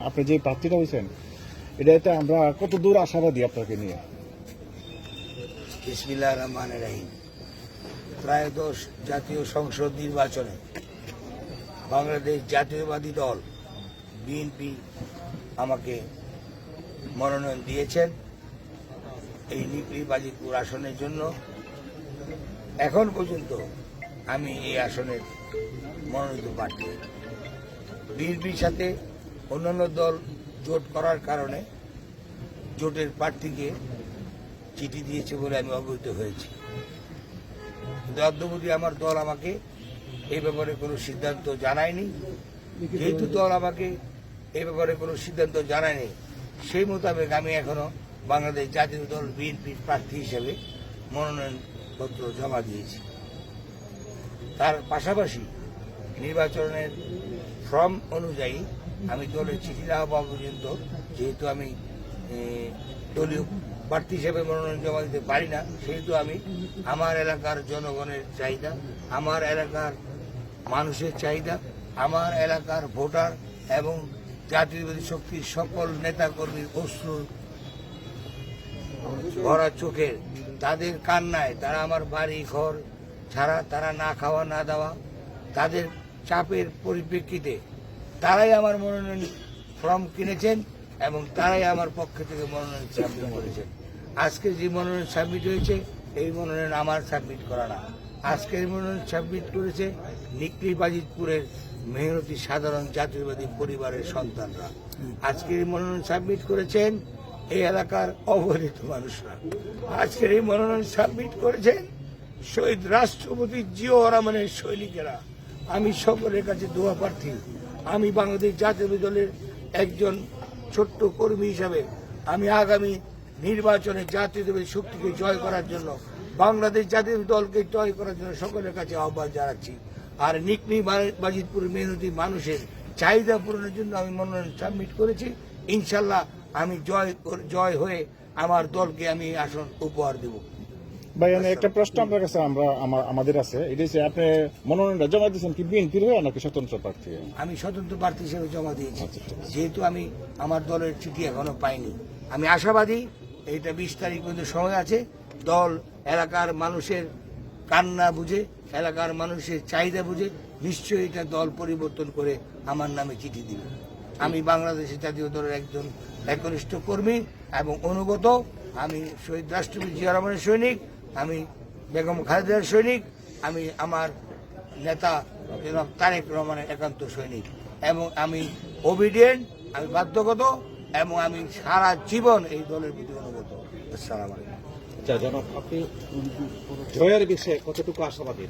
আপনি যে প্রার্থীটা হয়েছেন এটাতে আমরা কত দূর আশাবাদী আপনাকে নিয়ে? বিসমিল্লাহ রহমান রাহিম। ত্রয়োদশ জাতীয় সংসদ নির্বাচনে বাংলাদেশ জাতীয়বাদী দল, বিএনপি আমাকে মনোনয়ন দিয়েছেন এই নিকলি বাজিতপুর আসনের জন্য। এখন পর্যন্ত আমি এই আসনের মনোনীত প্রার্থী। বিএনপির সাথে অন্যান্য দল জোট করার কারণে জোটের প্রার্থীকে চিঠি দিয়েছে বলে আমি অবহিত হয়েছি। কিন্তু আমার দল আমাকে এই ব্যাপারে কোনো সিদ্ধান্ত জানায়নি। যেহেতু দল আমাকে এই ব্যাপারে কোনো সিদ্ধান্ত জানায়নি, সেই মোতাবেক আমি এখনও বাংলাদেশ জাতীয় দল বিএনপির প্রার্থী হিসেবে মনোনয়নপত্র জমা দিয়েছি। তার পাশাপাশি নির্বাচনের ফর্ম অনুযায়ী আমি দলের চিঠি না হওয়া পর্যন্ত যেহেতু আমি দলীয় প্রার্থী হিসেবে মনোনয়ন জমা দিতে পারি না, সেহেতু আমি আমার এলাকার জনগণের চাহিদা, আমার এলাকার মানুষের চাহিদা, আমার এলাকার ভোটার এবং জাতীয়বাদী শক্তির সকল নেতাকর্মীর অশ্রু ভরা চোখের তাদের কান্নায় তারা আমার বাড়ি ঘর ছাড়া তারা না খাওয়া না দেওয়া, তাদের চাপের পরিপ্রেক্ষিতে তারাই আমার মনোনয়ন ফর্ম কিনেছেন এবং তারাই আমার পক্ষ থেকে মনোনয়ন সাবমিট করেছেন। আজকে যে মনোনয়ন সাবমিট হয়েছে, এই মনোনয়ন আমার সাবমিট করা না। আজকের মনোনয়ন সাবমিট করেছে নিকলি বাজিতপুরের মেহনতি সাধারণ জাতীয়বাদী পরিবারের সন্তানরা। আজকের মনোনয়ন সাবমিট করেছেন এই এলাকার অবহেলিত মানুষরা। আজকের এই মনোনয়ন সাবমিট করেছেন শহীদ রাষ্ট্রপতি জিও রহমানের সৈনিকেরা। আমি সকলের কাছে দোয়া প্রার্থী। আমি বাংলাদেশ জাতীয় দলের একজন ছোট্ট কর্মী হিসাবে আমি আগামী নির্বাচনে জাতীয় দলের শক্তিকে জয় করার জন্য, বাংলাদেশ জাতীয় দলকে জয় করার জন্য সকলের কাছে আহ্বান জানাচ্ছি। আর নিকনি বাজিতপুর মেহনতি মানুষের চাহিদা পূরণের জন্য আমি মনোনয়ন সাবমিট করেছি। ইনশাল্লাহ আমি জয় জয় হয়ে আমার দলকে আমি আসন উপহার দেব। ভাই একটা প্রশ্ন আপনার কাছে আমরা আমাদের আছে। এটা হচ্ছে আপনি মনোনয়নটা জমা দিয়েছেন কি বিএনপির হয়ে নাকি স্বতন্ত্র প্রার্থী আমি স্বতন্ত্র প্রার্থী হিসেবে জমা দিয়েছি। আচ্ছা, আছে। যেহেতু আমি আমার দলের চিঠি এখনও পাইনি। আমি আশাবাদী এইটা বিশ তারিখ পর্যন্ত সময় আছে। দল এলাকার মানুষের কান্না বুঝে এলাকার মানুষের চাহিদা বুঝে নিশ্চয়ই এটা দল পরিবর্তন করে আমার নামে চিঠি দিবে। আমি বাংলাদেশের জাতীয় দলের একজন একনিষ্ঠ কর্মী এবং অনুগত। আমি শহীদ রাষ্ট্রপতি জিয়া রহমানের সৈনিক। আমি বেগম খালেদার সৈনিক আমি আমার নেতা জনাব তারেক রহমানের একান্ত সৈনিক এবং আমি ওবিডিয়েন্ট আমি বাধ্যগত এবং আমি সারা জীবন এই দলের প্রতি অনুগত। আসসালাম আচ্ছা জনাব আপনি জয়ের বিষয়ে কতটুকু আশাবাদী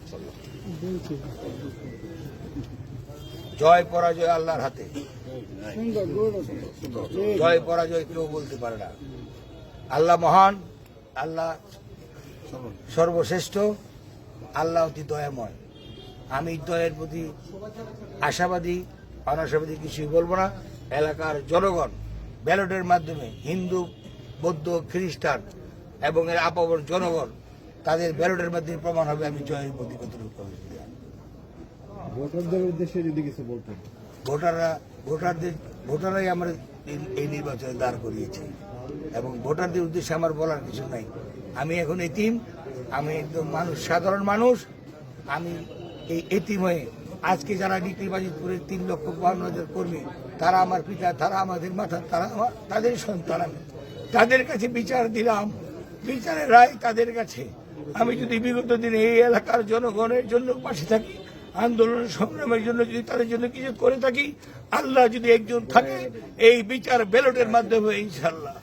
জয় পরাজয় আল্লাহর হাতে। জয় পরাজয় কেউ বলতে পারে না। আল্লাহ মহান আল্লাহ সর্বশ্রেষ্ঠ আল্লাহ অতি দয়াময়। আমি দয়ের প্রতি আশাবাদী অনাশাবাদী কিছুই বলব না। এলাকার জনগণ ব্যালটের মাধ্যমে হিন্দু বৌদ্ধ খ্রিস্টান এবং এর আপাবর জনগণ তাদের ব্যালটের মাধ্যমে প্রমাণ হবে আমি জয়ের প্রতি কতটুকু ভোটারদের উদ্দেশ্যে যদি কিছু বলতেন। ভোটাররা ভোটারদের ভোটাররাই আমরা এই- এই নির্বাচনে দাঁড় করিয়েছে। এবং ভোটারদের উদ্দেশ্যে আমার বলার কিছু নাই। আমি এখন এতিম, আমি একদম মানুষ, সাধারণ মানুষ। আমি এই এতিম হয়ে আজকে যারা নিকলিবাজিতপুরের তিন লক্ষ বান্ন হাজার কর্মী, তারা আমার পিতা, তারা আমাদের মাথা তারা আমার, তাদের সন্তান আমি। তাদের কাছে বিচার দিলাম। বিচারের রায় তাদের কাছে। আমি যদি বিগত দিনে এই এলাকার জনগণের জন্য পাশে থাকি, আন্দোলন সংগ্রামের জন্য যদি তাদের জন্য কিছু করে থাকি, আল্লাহ যদি একজন থাকে, এই বিচার ব্যালটের মাধ্যমে ইনশাল্লাহ